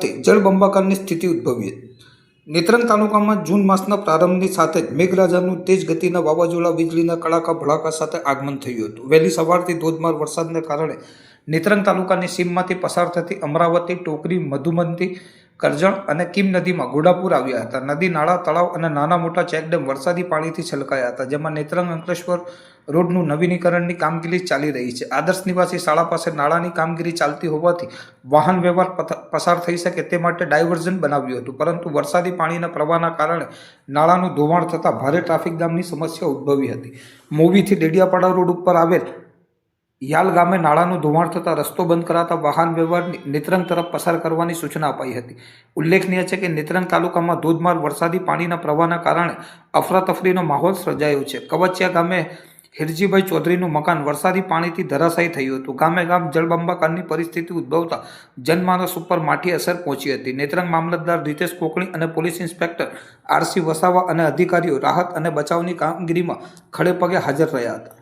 સાથે જળબંબાકારની સ્થિતિ ઉદ્ભવી નેત્રંગ તાલુકામાં જૂન માસના પ્રારંભની સાથે જ મેઘરાજાનું તેજ ગતિના વાવાઝોડા, વીજળીના કડાકા, ભડાકા સાથે આગમન થયું હતું. વહેલી સવારથી ધોધમાર વરસાદને કારણે નેત્રંગ તાલુકાની સીમમાંથી પસાર થતી અમરાવતી ટોકરી, મધુમંતી કરજણ અને કિમ નદીમાં ઘોડાપુર આવ્યા હતા. નદી નાળા, તળાવ અને નાના મોટા ચેકડેમ વરસાદી પાણીથી છલકાયા હતા, જેમાં નેત્રંગ અંકલેશ્વર રોડનું નવીનીકરણની કામગીરી ચાલી રહી છે. આદર્શ નિવાસી શાળા પાસે નાળાની કામગીરી ચાલતી હોવાથી વાહન વ્યવહાર પસાર થઈ શકે તે માટે ડાયવર્ઝન બનાવ્યું હતું, પરંતુ વરસાદી પાણીના પ્રવાહના કારણે નાળાનું ધોવાણ થતાં ભારે ટ્રાફિક જામની સમસ્યા ઉદ્ભવી હતી. મોવીથી ડેડિયાપાડા રોડ ઉપર આવેલ યાલ ગામે નાળાનું ધોવાણ થતાં રસ્તો બંધ કરાતા વાહન વ્યવહાર નેત્રંગ તરફ પસાર કરવાની સૂચના અપાઈ હતી. ઉલ્લેખનીય છે કે નેત્રંગ તાલુકામાં ધોધમાર વરસાદી પાણીના પ્રવાહના કારણે અફરાતફરીનો માહોલ સર્જાયો છે. કવચિયા ગામે હિરજીભાઈ ચૌધરીનું મકાન વરસાદી પાણીથી ધરાશાયી થયું હતું. ગામે ગામ જળબંબાકારની પરિસ્થિતિ ઉદ્ભવતા જનમાનસ ઉપર માઠી અસર પહોંચી હતી. નેત્રંગ મામલતદાર રીતેશ કોકણી અને પોલીસ ઇન્સ્પેક્ટર આરસી વસાવા અને અધિકારીઓ રાહત અને બચાવની કામગીરીમાં ખડેપગે હાજર રહ્યા હતા.